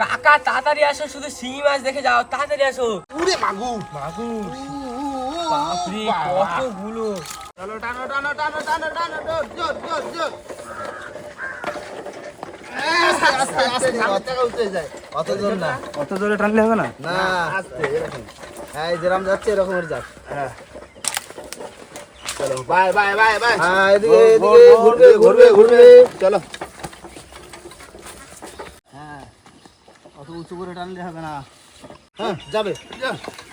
কাকা তাড়াতাড়ি আসো শুধু শিঙি মাছ দেখে যাও তাড়াতাড়ি আসো। উড়ে মাগু মাগুর। বাপরে কতগুলো। চলো টানো টানো টানো টানো টানো জোর জোর জোর জোর। আস্তে আস্তে আস্তে সামনের থেকে উঠে যায়। অত জোর না। অত জোরে টানলে হবে না? না। আস্তে এরকম। এই যেরাম যাচ্ছে এরকমের যাক। চলো বাই বাই বাই বাই। হ্যাঁ এদিকে এদিকে ঘুরবে ঘুরবে। ঘুরবে। চলো হ্যাঁ অত উঁচু করে টানলে হবে না। হ্যাঁ যাবে।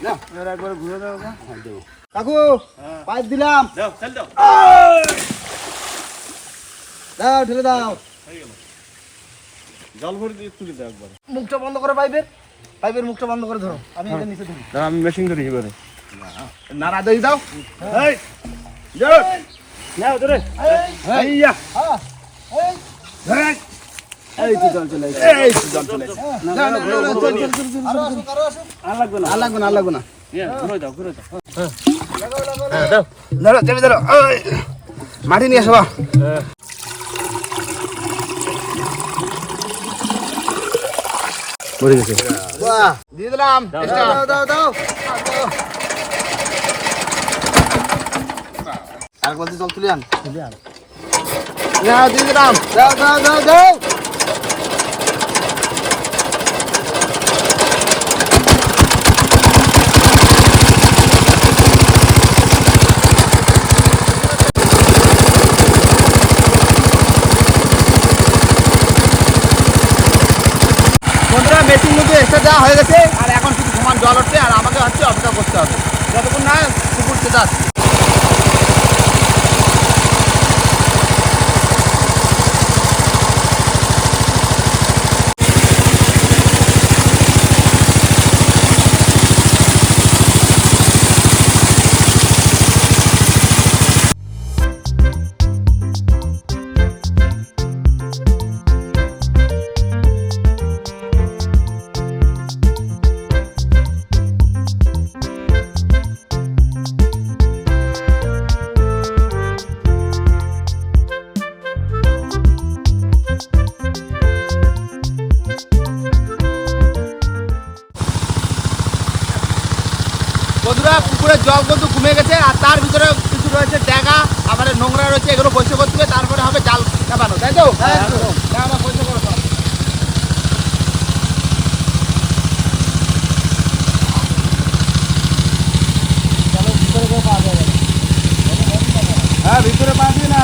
না এবার একবার ঘুরে দাও ওকে। কাকু পাইপ দিলাম। দাও ফেল দাও। জল ভরে দিয়ে তুলে দাও একবার। মুখটা বন্ধ করো পাইপের। পাইপের মুখটা বন্ধ করে ধরো। আমি এটা নিচে ধরি। দাঁড়া, আমি মেশিন ধরি এবারে। নাড়া দিয়ে দাও। এই জোর। নাও ধরে এই। তো জল চলে এসেছে। এই তো জল চলে না, না, না, ঘুরো, ঘুরো, ঘুরো। আরও আসুক আরও আসুক আর লাগবে না। আর লাগবে না আর লাগবে না। ঘুরে দাও ঘুরে দাও। ধরো চেপে ধরো মাটি নিয়ে আসো বা। মরে গেছে। বাহ দিয়ে দিলাম। দাও দাও দাও আর বলতে জল তুলে আন। না দিয়ে দিলাম। দাও দাও দাও দাও বন্ধুরা মেশিন মধ্যে এক্সট্রা দেওয়া হয়ে গেছে। আর এখন শুধু সমান জল উঠছে আর আমাকে হচ্ছে অপেক্ষা করতে হবে। যতক্ষণ না পুকুর সেটা বন্ধুরা পুকুরের জল কিন্তু কমে গেছে আর তার ভিতরে কিছু রয়েছে ট্যাগা আমাদের নোংরা রয়েছে এগুলো বসে করতে হবে তারপরে হবে জাল চাপানো তাই তো? হ্যাঁ। হ্যাঁ ভিতরে পা দিয়ে না।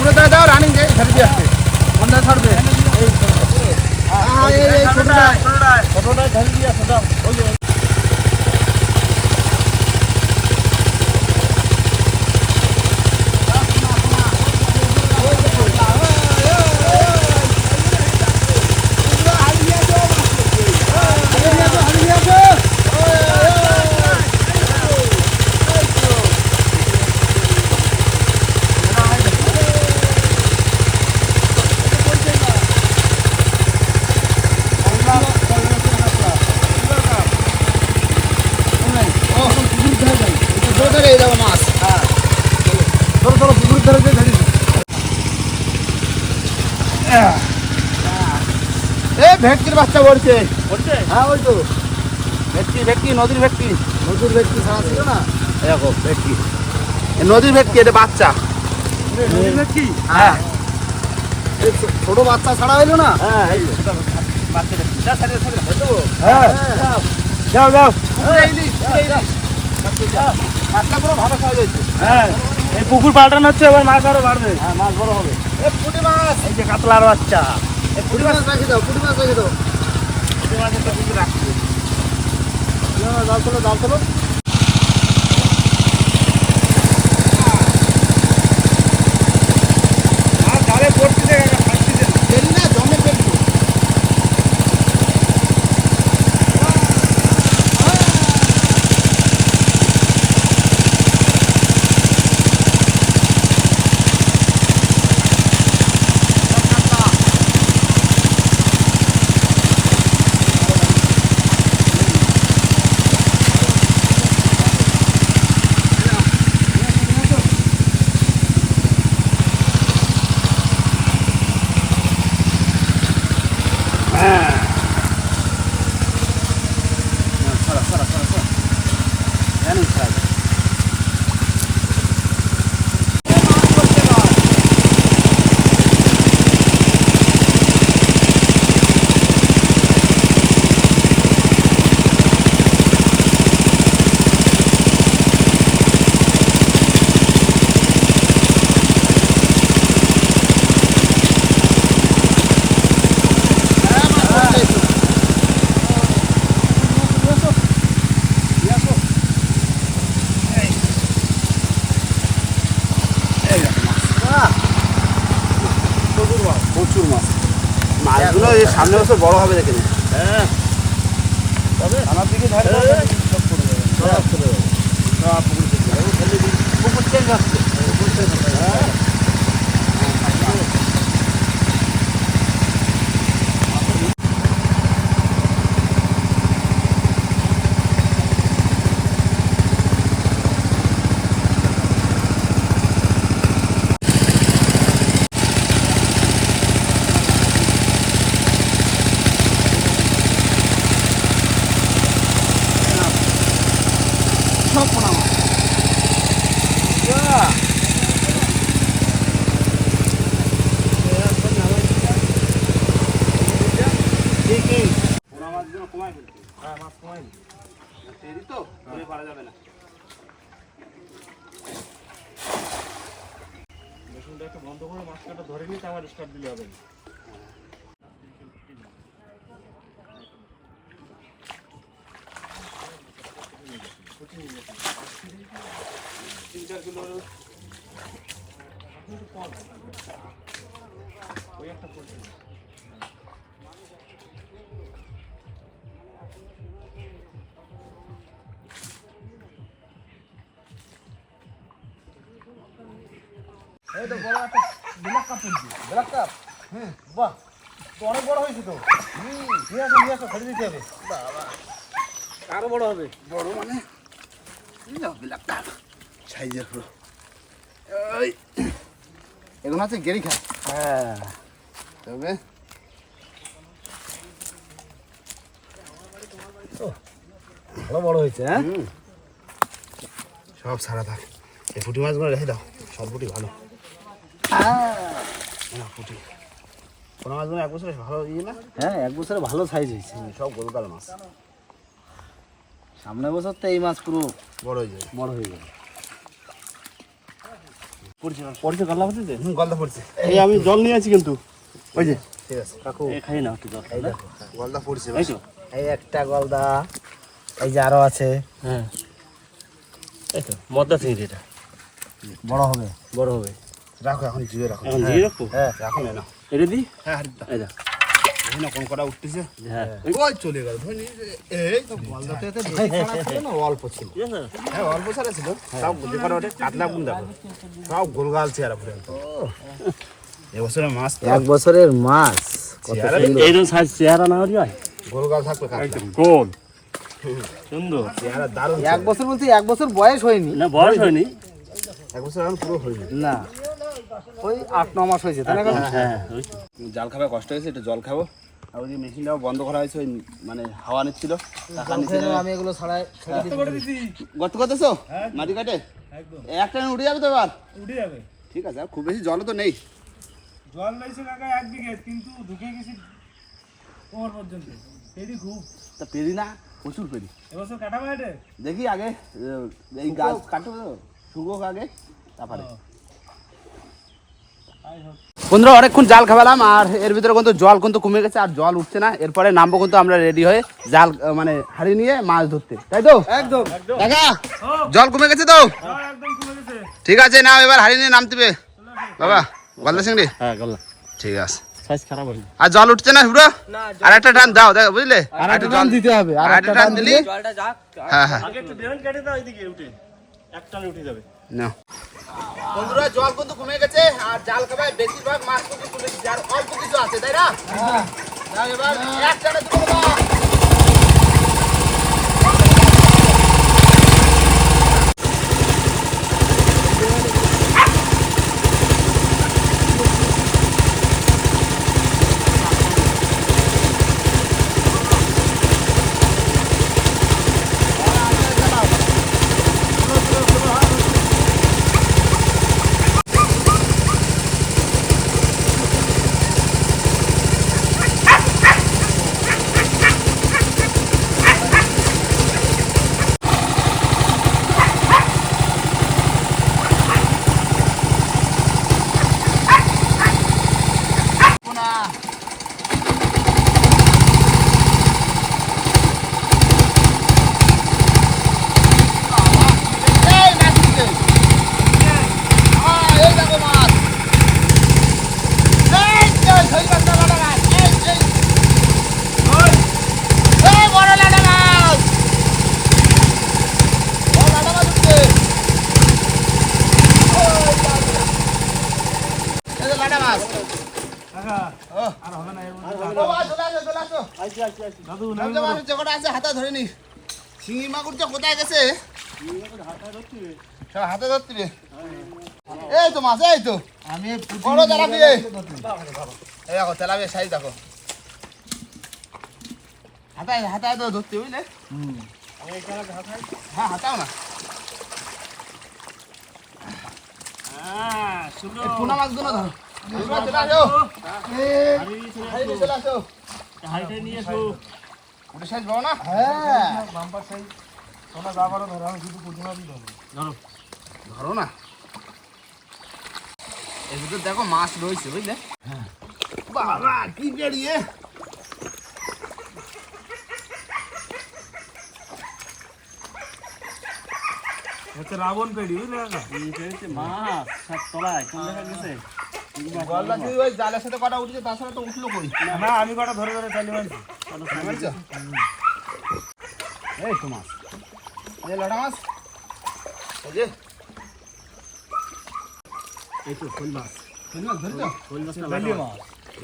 ঘুরে দাঁড়া দাও রানিং যাই ঝাড়ি দিয়ে আসছে কোনটা ছাড়বে এই ছোটটায় ছোটটায় ছোটটায় ঝাড়ি দিয়ে আসছে দাও ওই বাচ্চা পড়ছে। করছে হ্যাঁ ওই তো। ভেটকি ভেটকি নদীর ভেটকি। নদীর ব্যক্তি ছাড়া ছিল না? দেখো ভেটকি। নদীর ভেটকি এটা বাচ্চা। কি হ্যাঁ। এই ছো- ছোট বাচ্চা ছাড়া হইল না? হ্যাঁ এই হ্যাঁ। যাও যাও। মাছটা পুরো ভালো হয়েছে হ্যাঁ এই পুকুর পাল্টানো হচ্ছে এবার মাছ আরও বাড়বে। হ্যাঁ মাছ বড় হবে। এ পুঁটি মাছ এই যে কাতলার বাচ্চা। এ পুঁটি মাছ রাখি দাও পুঁটি মাছ রাখি দাও। জাল তোলো জাল তোলো আর ধারে পড়ছি যে ফাঁসছি যে ফেলি না জমের ভেটকি প্রচুর মাছ মাছগুলো এই সামনে বছর বড় হবে দেখে হ্যাঁ। হ্যাঁ আমার দিকে ধারে সব করে দেবে। সব করে দেবে। সব পুকুর চলে আসছে পুকুর চেঞ্জ হচ্ছে সব পোনা মাছ পোনা মাছগুলো কমায় ফেলছি। হ্যাঁ মাছ কমাই দেরি তো ধরে পারা যাবে না মেশিনটা একটু বন্ধ করে মাছ কাটা স্টার্ট দিলে হবে। তিন চার কিলো এই তো বড় একটা ব্ল্যাক কাপ ব্ল্যাক কাপ? হ্যাঁ বাহ। তো অনেক বড় হয়েছে তো। হুম। নিয়ে আসো নিয়ে আসো ফেলে দিতে হবে। আরও বড় হবে। বড় মানে? বিলাকটা সাইজের হলো ওই এগুলো হচ্ছে গেরি খা হ্যাঁ। তবে? ভালো বড় হয়েছে হ্যাঁ? সব সারা থাক। এই পুঁটি মাছগুলো রেখে দাও। সব পুঁটি ভালো। মাছগুলো এক বছরে ভালো ইয়ে না হ্যাঁ এক বছরে ভালো সাইজ হয়েছে। সব গরুকাল মাছ সামনে বছর তো এই মাছ পুরো বড় হয়ে যায় বড় হয়ে যাবে। পড়ছে পড়ছে গাল্লা পড়ছে হুম গলদা পড়ছে। এই আমি জল নিয়ে আছি কিন্তু। ওই যে ঠিক আছে কাকু। খাই না একটু জল এই দেখো গলদা পড়ছে এই তো। এই একটা গলদা এই যে আরও আছে। হ্যাঁ। এই তো মদ্দা চিংড়ি এটা। বড় হবে। বড় হবে। রাখো এখন জিয়ে রাখো। এখন রাখব হ্যাঁ এখন এটা দি? হ্যাঁ হারিদা এই দা না কোন কটা উঠতেছে? হ্যাঁ। ওই চলে গেল? ধনি এই তো গলদাতে তো বেশি ছাড়া ছিল না অল্প ছিল। হ্যাঁ। অল্প ছাড়া ছিল। সব যে কটা ওঠে কাতলা কোন দেখো সব গোলগাল চেহারা পুরো এবছরে মাছ এক বছরের মাছ। চেহারা এইরকম সাইজ চেহারা না হলে গোলগাল থাকবে গোল। সুন্দর। চেহারা দারুণ এক বছর বলতে এক বছর বয়স হয়নি। না বয়স হয়নি। এক বছর এখন পুরো হয়নি। না। ওই আট ন মাস হয়েছে তাই না হ্যাঁ ওই জাল খাবে কষ্ট হয়েছে একটু জল খাব। আর ওই যে মেশিনটাও বন্ধ করা হয়েছে ওই মানে হাওয়া নিচ্ছিল টাকা নিচ্ছিল আমি এগুলো ছাড়াই ছেড়ে দিচ্ছি। গর্ত করতেছো মাটি কাটে? একটা উঠে যাবে তো এবার? উঠে যাবে। ঠিক আছে আর খুব বেশি জলও তো নেই। জল রয়েছে কাকা এক বিঘে কিন্তু ঢুকে গেছি কোমর পর্যন্ত। এটি খুব। তা পেরি না প্রচুর পেরি এবছর কাটাবে হেঁটে দেখি আগে এই গাছ কাটবো তো শুকোক আগে তারপরে। বন্ধুরা অনেকক্ষণ জাল খাওয়ালাম আর এর ভিতরে কিন্তু জল কিন্তু কমে গেছে আর জল উঠছে না। এরপরে নামবো কিন্তু আমরা রেডি হয়ে জাল মানে হারিয়ে নিয়ে মাছ ধরতে। তাই তো? একদম। কাকা জল কমে গেছে তো? জল একদম কমে গেছে। ঠিক আছে নাও এবার হারিয়ে নিয়ে নামতে বাবা গলদা সিংড়ি হ্যাঁ গল্লা ঠিক আছে। সাইজ খারাপ হয়নি। আর জল উঠছে না পুরো আর একটা টান দাও দেখো বুঝলে? আর একটা টান দিতে হবে আর একটা টান টান দিলে দিলি? জলটা যাক। হ্যাঁ হ্যাঁ। আগে একটু ডেরেন কেটে দাও এদিকে উঠে। এক টানে উঠে যাবে। নাও। বন্ধুরা জল কিন্তু কমে গেছে আর জাল খাবায় বেশিরভাগ মাছ কিন্তু কমে গেছে আর অল্প কিছু আছে তাই না? এবার এক টানে তুলে দাও এই মাছ উঠছে। আহ, এই দেখো মাছ। এই যে, ধরি মাছটা লাটা মাছ। এই, এই। এই বড় লাটা মাছ। বড় লাটা মাছ উঠছে। ওই বাবা। এই যে লাটা মাছ। কাকা ও, আর হবে না এর মধ্যে ও, বাবা, চলে আসো, চলে আসো। দাদু নামতে পারো, চেকটা আছে, হাতে ধরে নি। শিঙি মাগুরটা কোথায় গেছে সব হাতে ধরতে রে। এই তো মাছ এই তো আমি বড় তেলাপিয়া এই দেখো তেলাপিয়া সাইজ দেখো হাতায় হাতায় তো ধরতে বুঝলে হ্যাঁ হাতাও না হ্যাঁ পোনা মাছগুলো ধরো চলে আসো চলে আসো নিয়ে এসো ওটা সাইজ পাবো না? হ্যাঁ। Bumper size. তোমরা যা পারো ধরো আমি শুধু প্রতিমা দিই ধরো। ধরো না। এর ভিতর দেখো মাছ রয়েছে বুঝলে? বাবা কি বেরিয়ে হচ্ছে রাবণ পেড়ি বুঝলে মাছ সব তলায় কোন দেখা গেছে? গলদা যদি ওই জালের সাথে কটা উঠেছে তার সাথে তো উঠল কই? না আমি কটা ধরে ধরে চালি মারছি। বুঝছ? এই তো মাছ এই লড়া মাছ। এই যে এই তো শোল মাছ। শোল মাছ ধরছো শোল মাছ। না লাটা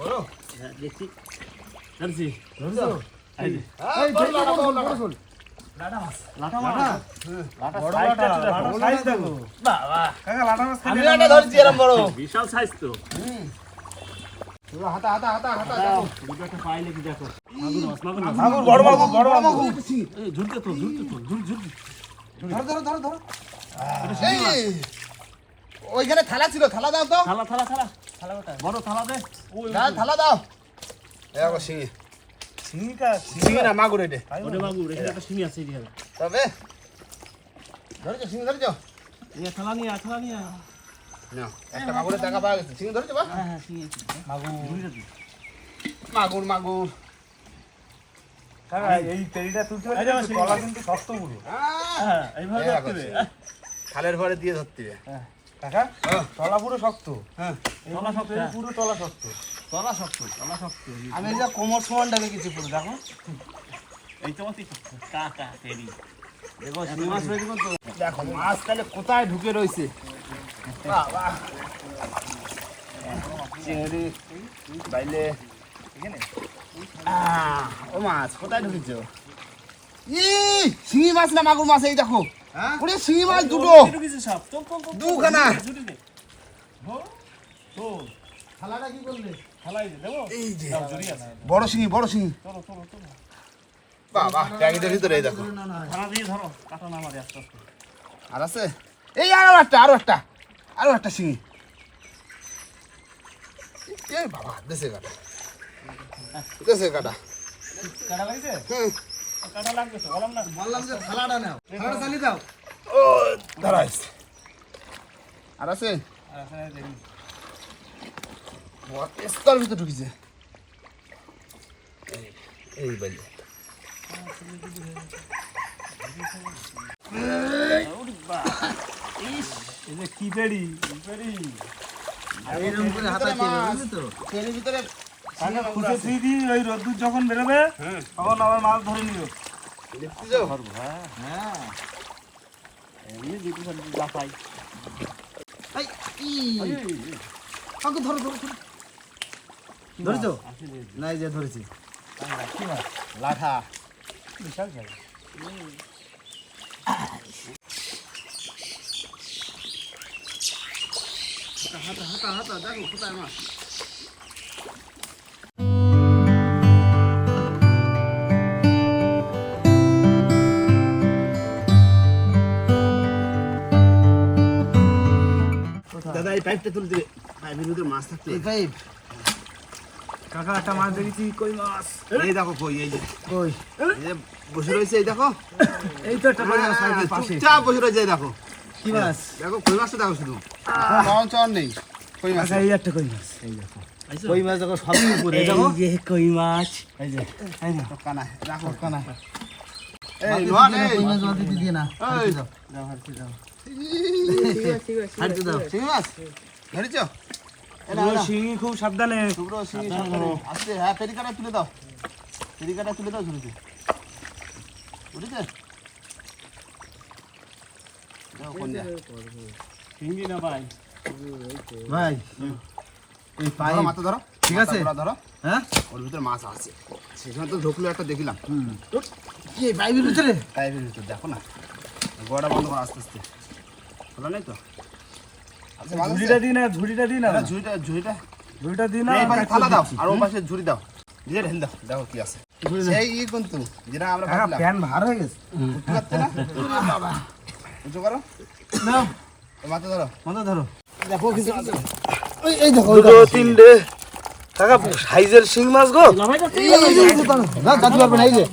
বড়। হ্যাঁ দেখছি ধরছি ধরছো এই যে, এই বড় লড়া বড় লড়া লাটা মাছ। লাটা মাছ লাটা বড় size টা লাটা একটু দেখো। সাইজ দেখো বাবা। কাকা লাটা মাছ আমি একটা ধরছি এরকম বড়। বিশাল সাইজ তো। পুরো ওইখানে থালা ছিল থালা দাও তো। থালা থালা থালা। থালা কোথায় বড় থালা দে থালা দাও। দেখো শিঙি। শিঙিটা শিঙি না মাগুর এটা। ওরে মাগুর একটা শিঙি আছে এদিকে তবে। ধরেছো শিঙি ধরেছো? এই থালা নিয়ে থালা নিয়ে একটা মাগুরের টাকা পাওয়া গেছে। শিঙি ধরেছো বা? হ্যাঁ হ্যাঁ মাগুর। মাগুর মাগুর। এই তেরিটা তুলতে তলা কিন্তু শক্ত পুরো। হ্যাঁ এইভাবে। খালের ভরে দিয়ে ধরতে হবে। কাকা তলা পুরো শক্ত। হ্যাঁ। তলা শক্ত পুরো তলা শক্ত। তলা শক্ত তলা শক্ত। আমি এই যে কোমর সমানটা দেখেছি পুরো দেখো। এই তো মতি কাকা তেরি দেখো মাছ তাহলে কোথায় ঢুকে রয়েছে? বাহ, বাহ। চিংড়ি বাইলে ও মাছ কোথায় ঢুকেছ? ই শিঙি মাছ না মাগুর মাছ এই দেখো। ওরে শিঙি মাছ দুটো। দুখানা। বড় শিঙি বড় শিঙি। চলো চলো চলো বাহ বাহ ট্যাঙ্কিটার ভিতরে এই দেখো। ধরো কাটা না মারে আস্তে আস্তে আর আছে? এই আরও একটা আরও একটা আরও একটা শিঙি। বাবা দেশে কাটা। দেশে কাটা। কাটা লাগছে হুম। কাটা লাগবে তো বললাম না বললাম যে থালাটা নাও। থালাটা চালিয়ে দাও। ও দাঁড়াইস আর আছে? আর স্তর ভিতরে ঢুকিছে। এই- এই কি পেড়ি কি এইরকম করে হাতা তো এর ভিতরে কাকা খুঁজে থুই দিই ওই রোদ্দুর যখন বেরোবে তখন আবার মাছ ধরে নিও দেখতে যাও হ্যাঁ এমনি দুটো সাইড লাফাই এই ই কাকু ধরো ধরো ধরো ধরেছো। না এই যে ধরেছি লাঠা। বিশাল সাইজ হাতা হাতা হাতা দেখো কোথায় মাছ দাদা এই পাইপটা তুলতে হবে। পাইপের ভিতরে মাছ থাকতে এই পাইপ কাকা একটা মাছ দেখেছি কই মাছ? এই দেখো কই এই যে। কই? বসে রয়েছে এই দেখো। এই তো একটা সাইডের পাশে। চুপচাপ বসে রয়েছে এই দেখো। কি মাছ? দেখো কই মাছটা দেখো শুধু। নন চন নেই। কই মাছ? এই একটা কই মাছ। এই দেখো। কই মাছ দেখো সবই উপরে দেখো। যে কই মাছ। এই যে। এই না কানা রাখো কানা এই নোয়ান এই। কই মাছ বাদ দিয়ে না? এই। দাও দাও। হারতে দাও। ঠিক আছে ঠিক আছে। হারতে দাও। শিঙি মাছ ধরেছো? শিঙি খুব সাবধানে। শুভ্র শিঙি সামনে আসছে হ্যাঁ পেরিকাটা তুলে দাও। পেরিকাটা তুলে দাও ঝুড়িতে। উঠেছে দেখো শিঙি না পাই ভাই এই ধরো মাথা ধরো। ঠিক আছে? ধরো। হ্যাঁ? ওর ভিতরে মাছ আছে। সেখানে তো ঢুকলো একটা দেখিলাম। কি এই পাইপের ভিতরে? ভিতর দেখো না। গোড়া বন্ধ করো আস্তে আস্তে। খোলা নেই তো? ঝুড়িটা দিই না ঝুড়িটা দিই না। না, ঝুড়িটা ঝুড়িটা। ঝুড়িটা দিই না এই থালা দাও আর ওই পাশে ঝুড়ি দাও। দিয়ে ঢেল দাও দেখো কি আছে। সেই ই কিন্তু যেটা আমরা ভাবলাম। প্যান ভার হয়ে গেছে। উঠতে পারছে না? বাবা। উঁচু করো। নাও। এই মাথা ধরো। মাথা ধরো। দেখো কিছু ওই এই দেখো দুটো তিনটে। কাকা সাইজের শিং মাছ গো। না দাদু পারবে না এই যে।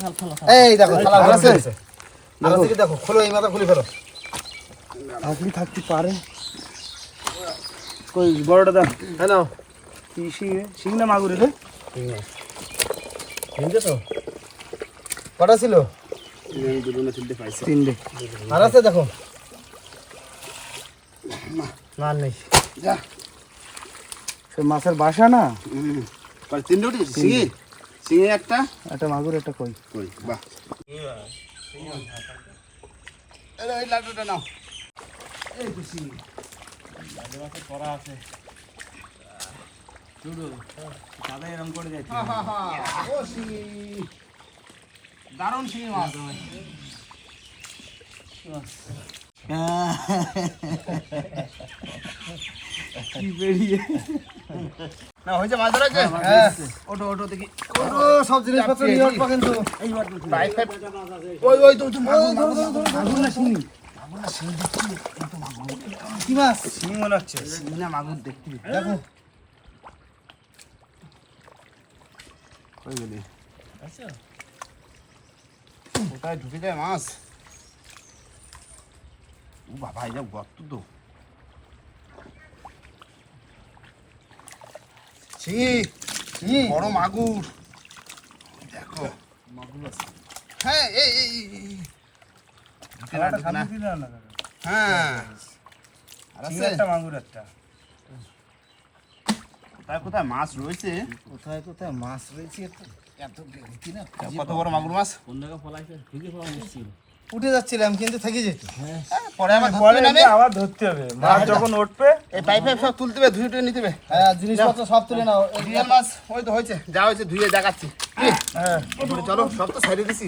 এই দেখো থালা ভরা আছে? দেখো দেখো? খোলো এই মাথা খুলে ফেলো। আপনি থাকতে পারে? কই বড়টা দাও হ্যাঁ নাও কি শিং শিং না মাগুরে রে বুঝেছ কটা ছিল? তিনটে। আর আছে দেখো। না নেই। যা। সে মাছের বাসা না। তিনটে উঠেছে? সিঙি সিঙি একটা? একটা মাগুর একটা কই। কই? বাহ। এই এই লাড্ডুটা নাও। এই তো সিঁড়ি করা আছে দাদা এরকম করে যাচ্ছে দারুণ সিঙি মাছ না হয়েছে মাছ ধরা হ্যাঁ ওটো ওটো দেখি ও সব জিনিসপত্র নিয়ে আসবা কিন্তু ওই ওই তো তো মাগুর মাগুর মাগুর মনে হচ্ছে সিঙি না মাগুর দেখতে দেখো কই কোথায় ঢুকে যায় মাছ ও বাবা এটা গর্ত তো সিঙি বড় মাগুর দেখো হ্যাঁ এই এই এই, এই। না। হ্যাঁ। আর আছে? একটা মাগুর একটা। কোথায় কোথায়? মাছ রয়েছে? কোথায় কোথায়? মাছ রয়েছে এত এত না কত বড় মাগুর মাছ? কোন জায়গায় ফলাইছে? ঢুকে ফলা মুশকিল উঠে যাচ্ছিলাম কিন্তু থেকে যেত। হ্যাঁ, পরে আবার ধরতে হবে আবার ধরতে হবে। মাছ যখন উঠবে এই পাইপ ফাইপ সব তুলতে হবে ধুয়ে টুয়ে নিতে হবে। হ্যাঁ জিনিসপত্র সব তুলে নাও। এই মাছ ওই তো হয়েছে। যা হয়েছে ধুয়ে দেখাচ্ছি। হ্যাঁ। চলো সব তো সাইডে দিছি।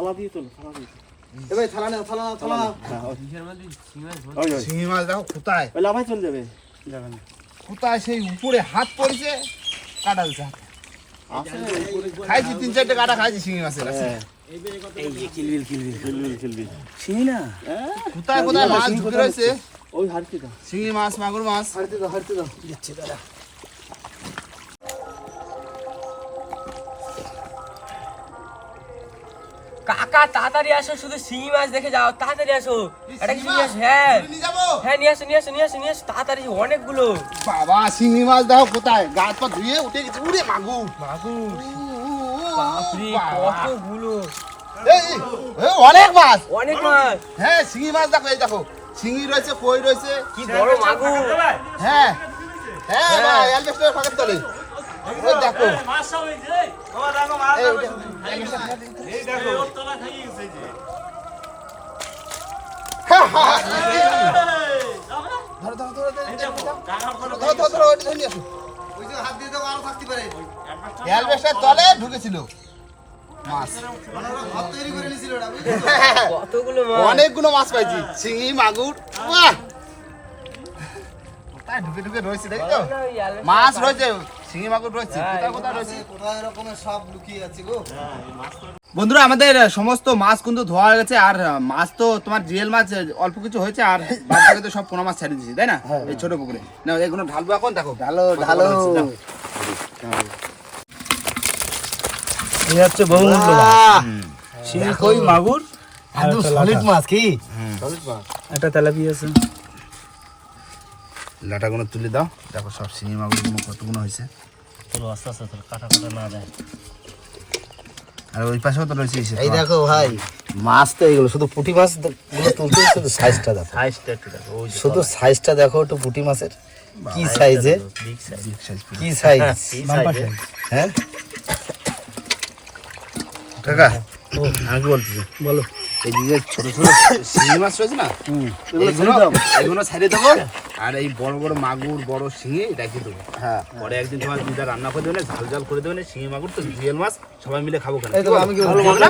থালা দিয়ে তোলো থালা দিয়ে এ ভাই থালা নাও থালা নাও থালা নাও। কিসের মধ্যে সিমেন্ট ওই ওই। শিঙি মাছ দেখো কোথায়। ওই লাভাই চলে যাবে যাবে না। কোথায়? সেই উপরে হাত পড়েছে কাটা হাতে। খাইছি তিন চারটে কাটা খাইছি শিঙি মাছের না? কোথায় কোথায়? মাছ ঢুকে রয়েছে। ওই হারতে দাও। শিঙি মাছ মাগুর মাছ। হারতে দাও হারতে দাও। কাকা তাড়াতাড়ি আসো শুধু শিঙি মাছ দেখে যাও তাড়াতাড়ি আসো। এটা কি শিঙি মাছ? হ্যাঁ। হ্যাঁ নিয়ে আসো নিয়ে আসো নিয়ে আসো নিয়ে আসো তাড়াতাড়ি অনেকগুলো। বাবা শিঙি মাছ দেখো কোথায়? গাছ পা ধুয়ে উঠে গেছে। উড়ে মাগুর। মাগুর। উ, উ, উ, বাপরে। কতগুলো অনেক মাছ। অনেক মাছ। হ্যাঁ শিঙি মাছ দেখো এই দেখো। শিঙি রয়েছে কই রয়েছে? কি বড় মাগুর। হ্যাঁ। হ্যাঁ ভাই অ্যালবেস্টার ফাঁকের তলে। অনেকগুলো মাছ পাইছি। চিংড়ি মাগুর। ঢুকে ঢুকে রয়েছে দেখো মাছ রয়েছে। শিঙি মাগুর রয়েছে কোথায় কোথায় রয়েছে? কোথায় রকমের সব লুকিয়ে আছে গো। বন্ধুরা আমাদের সমস্ত মাছ কিন্তু ধোয়া হয়ে গেছে আর মাছ তো তোমার জিএল মাছ অল্প কিছু হয়েছে আর বাদ বাকি তো সব পোনা মাছ ছেড়ে দিয়েছি তাই না? এই ছোট পুকুরে। না এগুলো ঢালবো এখন? দেখো ঢালো ঢালো। এই হচ্ছে বহুমূল্য কই মাগুর সলিড মাছ কি? একটা তেলাপি আছে। লাটাগুলো তুলে দাও। দেখো সব শিঙি মাগুরগুলো কতগুলো হয়েছে? তোর আস্তে আস্তে তোর কাটা কাটা না যায়। আর ওই পাশেও তো রয়েছে এই দেখো ভাই মাছ তো এইগুলো শুধু পুঁটি মাছগুলো তুলতে শুধু সাইজটা দেখো। সাইজটা একটু দেখো ওই শুধু সাইজটা দেখো একটু পুঁটি মাছের। কি সাইজে। কি সাইজ সাইজে হ্যাঁ? কাকা আমি বলতেছি? বলো। এই ছোট ছোট শিঙি মাছ রয়েছে না? এগুলো ছাড়িয়ে দেবো আর এই বড় বড় মাগুর বড় শিঙি রেখে দেবো। হ্যাঁ। পরে একদিন তোমার দিদা রান্না করে দেবে ঝাল ঝাল করে দেবে শিঙি মাগুর তো জিয়েল মাছ সবাই মিলে খাব কেন? আমি কি বলব? হবে না?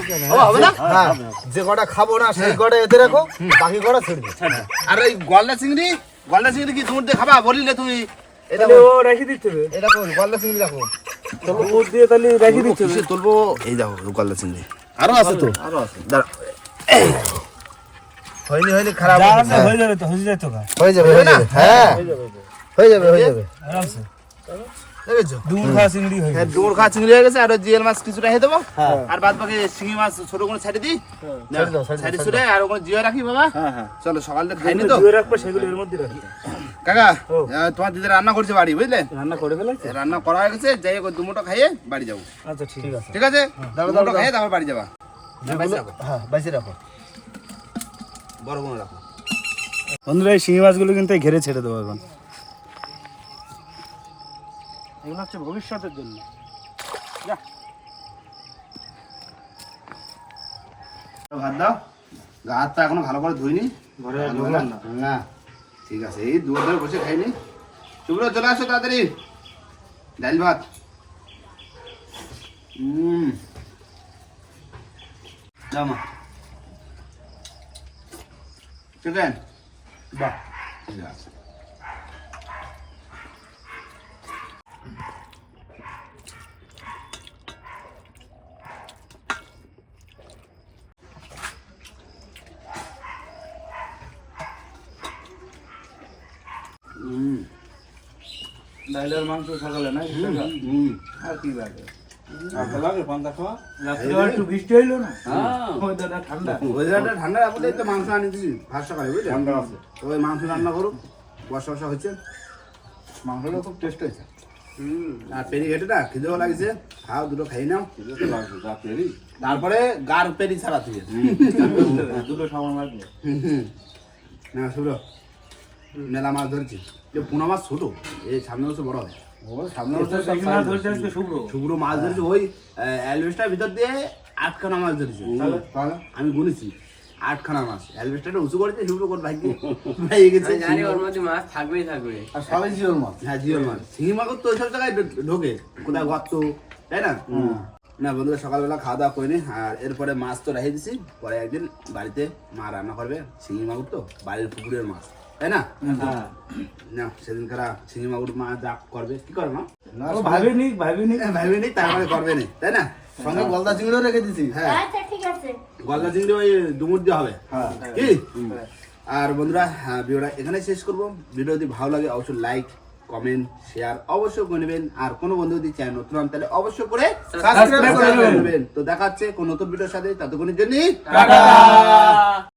হবে না? হ্যাঁ। যে কটা খাব না সেই কটা এতে রাখো বাকি কটা ছেড়ে আর এই গলদা চিংড়ি গলদা চিংড়ি কি তুমি দিয়ে খাবা? বলিলে তুমি এটা ও রেখে দিতে হবে। এটা কোন গলদা চিংড়ি রাখো? দিয়ে তাহলে রেখে দিতে হবে। তুলবো? এই দেখো গলদা চিংড়ি। আরও আছে তো? আরও আছে। দাঁড়া হয়নি হয়নি খারাপ হয়ে। যাবে তো হয়ে তো হয়ে যাবে হয়ে যাবে হ্যাঁ। হয়ে যাবে হয়ে যাবে। আরামসে। দেখেছ? খাওয়া চিংড়ি হয়ে হ্যাঁ গেছে। হয়ে গেছে আর ওই মাছ কিছুটা খেয়ে দেবো। আর বাদ বাকি শিঙি মাছ ছোট করে ছাড়ি দিই। ছেড়ে দাও, ছেড়ে দাও, ছাড়ি ছেড়ে ছুড়ে আর ওখানে জিয়ে রাখি বাবা। হ্যাঁ হ্যাঁ। চলো সকালে খাইনি তো। ধুয়ে রাখব সেগুলো এর মধ্যে রাখি। কাকা তোমার দিদি রান্না করছে বাড়ি বুঝলে? রান্না করে ফেলেছে? রান্না করা হয়ে গেছে যাই হোক খাইয়ে বাড়ি যাব। আচ্ছা ঠিক আছে। ঠিক আছে? দুমোটো খাইয়ে তারপর বাড়ি যাবা। হ্যাঁ বাইসে রাখো। বড় কোনো রাখো। বন্ধুরা এই শিঙি মাছগুলো কিন্তু ঘেরে ছেড়ে দেবো এখন। এগুলো হচ্ছে ভবিষ্যতের জন্য। ভাত দাও। গা হাতটা এখনও ভালো করে ধুইনি। ঘরে না? ঠিক আছে এই দু ধরে বসে খাইনি। শুভ্র চলে আসো তাড়াতাড়ি। ডাল ভাত। হুম দামা চিকেন? বাহ। ডাইলের মাংস সকালে না আর কি লাগে ভালো লাগে পান্তা খাওয়া একটু বৃষ্টি হইল না? ওয়েদারটা ঠান্ডা। ওয়েদারটা ঠান্ডা বলে তো মাংস আনি দিছি ভাত সকালে বুঝলে ঠান্ডা আছে। তো ওই মাংস রান্না করুক বর্ষা বর্ষা হচ্ছে। মাংসটা খুব টেস্ট হয়েছে। আর পেরি ঘেটে না খিদেও লাগছে। খাও দুটো খাই নাও। তারপরে গার পেরি ছাড়া তুই। দুটো সামান লাগবে না শুনো মেলা মাছ ধরছি। যে পুনা মাছ ছোট এই সামনে বছর বড় হয়। ও সামনে বছর সব মাছ ধরছে আজকে শুভ্র। শুভ্র মাছ ধরেছে ওই অ্যালবেস্টার ভিতর দিয়ে আটখানা মাছ ধরেছে। আমি গুনেছি আটখানা মাছ। অ্যালবেস্টারটা উঁচু করেছে শুভ্র করে ভাই ভাই গেছে। জানি ওর মধ্যে মাছ থাকবেই থাকবে আর সবাই জিওর মাছ? হ্যাঁ জিওর মাছ। মাছ তো ওইসব জায়গায় ঢোকে কোথায় গর্ত তাই না? না বন্ধুরা সকালবেলা খাওয়া দাওয়া করিনি আর এরপরে মাছ তো রেখে দিছি পরে একদিন বাড়িতে মা রান্না করবে শিঙি মাগুর তো বাড়ির পুকুরের মাছ। তাই না? না সেদিন কারা শিঙি মাগুর মা যা করবে কি করবে না ভাবিনি ভাবিনি তারপরে করবে না তাই না? সঙ্গে গলদা চিংড়িও রেখে দিছি হ্যাঁ। আচ্ছা ঠিক আছে। গলদা চিংড়ি ওই ডুমুর দিয়ে হবে। হ্যাঁ কি? আর বন্ধুরা হ্যাঁ, ভিডিওটা এখানে শেষ করব। ভিডিও যদি ভালো লাগে অবশ্যই লাইক কমেন্ট শেয়ার অবশ্যই করে নেবেন। আর কোনো বন্ধু যদি চ্যানেল নতুন হন তাহলে অবশ্যই করে Subscribe করে। নেবেন। তো দেখা হচ্ছে কোন নতুন ভিডিওর সাথে ততক্ষণের জন্য টাটা।